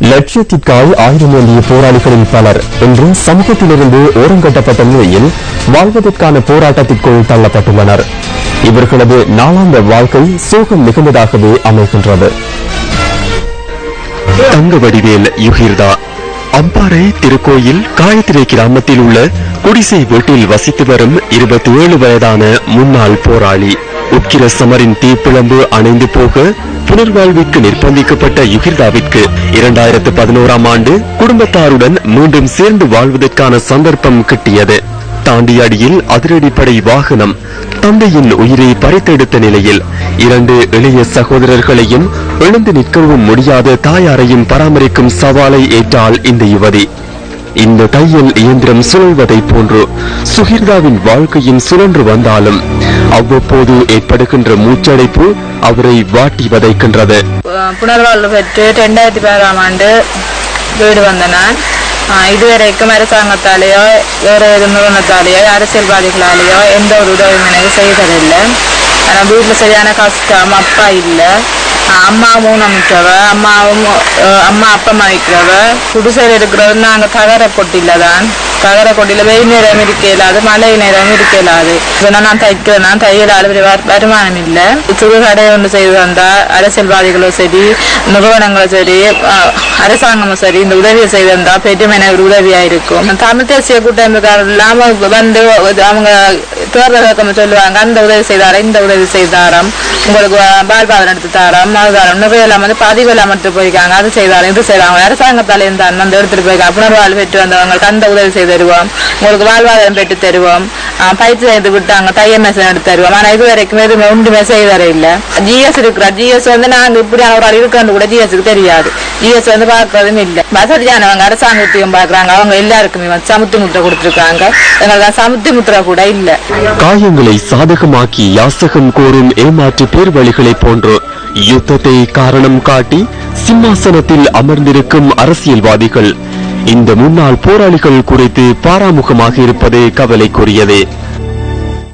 லட்சியத்திற்காய் ஆயிரம் ஏந்திய போராளிகளில் பலர் இன்று சமூகத்திலிருந்து ஓரங்கட்டப்பட்ட நிலையில் வாழ்வதற்கான போராட்டத்திற்குள் தள்ளப்பட்டுள்ளனர். இவர்களது நாளாந்த வாழ்க்கை சோகம் மிகுந்ததாகவே அமைகின்றது. தங்க வடிவேல் யுகிர்தா அம்பாறை திருக்கோயில் காயத்திரை கிராமத்தில் உள்ள குடிசை வீட்டில் வசித்து வரும் இருபத்தி ஏழு வயதான முன்னாள் போராளி உக்கிர சமரின் தீப்பிழம்பு அணைந்து போக புனர்வாழ்விற்கு நிர்பந்திக்கப்பட்ட யுகிர்தாவிற்கு இரண்டாயிரத்து பதினோராம் ஆண்டு குடும்பத்தாருடன் மீண்டும் சேர்ந்து வாழ்வதற்கான சந்தர்ப்பம் கிட்டியது. தாண்டியாடியில் அதிரடிப்படை வாகனம் தந்தையின் உயிரை பறித்தெடுத்த நிலையில் இரண்டு இளைய சகோதரர்களையும் எழுந்து நிற்கவும் முடியாத தாயாரையும் பராமரிக்கும் சவாலை ஏற்றாள் இந்த யுவதி. இந்த தையல் இயந்திரம் சுழல்வதை போன்று சுகிர்தாவின் வாழ்க்கையும் சுழன்று வந்தாலும் அவ்வப்போது ஏற்படுகின்ற மூச்சடைப்பு அவரை வாட்டி வதைக்கின்றது. புனர்வாழ்வு பெற்று ரெண்டாயிரத்தி பதினாறாம் ஆண்டு வீடு வந்த நான் இதுவரைக்கும் அரசாங்கத்தாலேயோ வேறு ஒரு நிறுவனத்தாலேயோ அரசியல்வாதிகளாலேயோ எந்த ஒரு உதவியும் எனக்கு செய்ததில்லை. ஆனால் வீட்டில் சரியான கஷ்டம் அப்பா இல்லை. அம்மாவும் மூணமிட்டவ அம்மாவும் அம்மா அப்பம்மா வைக்கிறவ குடிசையில் இருக்கிறவர் நாங்கள் தகர கொட்டியில் தான் தகர கொட்டியில் வெயில் நேரம் இருக்க இயலாது மழை நேரம் இருக்க இயலாது இதனால் நான் தைக்கிறேன் நான் தையலால் வருமானம் இல்லை. சிறு கடை ஒன்று செய்து வந்தா அரசியல்வாதிகளும் சரி நிறுவனங்களும் சரி அரசாங்கமும் சரி இந்த உதவியை செய்து வந்தா பெரிய ஒரு உதவியாக இருக்கும் தமிழ் தேசிய கூட்டமைப்புக்காரர் வந்து அவங்க தேர்தல் சொல்லுவாங்க. அந்த உதவி செய்தாரம் இந்த உதவி செய்தாரம். உங்களுக்கு பால்பாதம் எடுத்து தாரம் மறுதாரம் நிறைய எல்லாம் வந்து பதிவு எல்லாம் எடுத்து போயிருக்காங்க. அது செய்தாரம் இது செய்தாங்க அரசாங்கத்தால இருந்தான் அந்த எடுத்துட்டு போயிருக்காங்க. புனர்வாழ்வு பெற்று வந்தவங்களுக்கு அந்த உதவி செய்து தருவோம். உங்களுக்கு வாழ்வாதாரம் பெற்று தருவோம். பயிற்சி செய்து விட்டாங்க தைய மெசன் எடுத்து தருவோம். ஆனா இது வரைக்கும் எதுவுமே ஒன்றுமே செய்தர இல்லை. ஜிஎஸ் இருக்கிற ஜிஎஸ் வந்து நாங்க இப்படியான ஒரு ஆள் இருக்கிறது கூட ஜிஎஸ்க்கு தெரியாது. ஜிஎஸ் வந்து பார்க்கறதும் இல்லை. வசதியானவங்க அரசாங்கத்தையும் பார்க்குறாங்க. பாக்குறாங்க அவங்க எல்லாருக்குமே வந்து சமுத்தி முத்திரை கொடுத்துருக்காங்க. எங்களுக்கு சமுத்தி முத்திரை கூட இல்லை. காயங்களை சாதகமாக்கி யாசகம் கோரும் ஏமாற்று பேர்வழிகளைப் போன்று யுத்தத்தை காரணம் காட்டி சிம்மாசனத்தில் அமர்ந்திருக்கும் அரசியல்வாதிகள் இந்த முன்னாள் போராளிகள் குறித்து பாராமுகமாக இருப்பது கவலைக்குரியதே.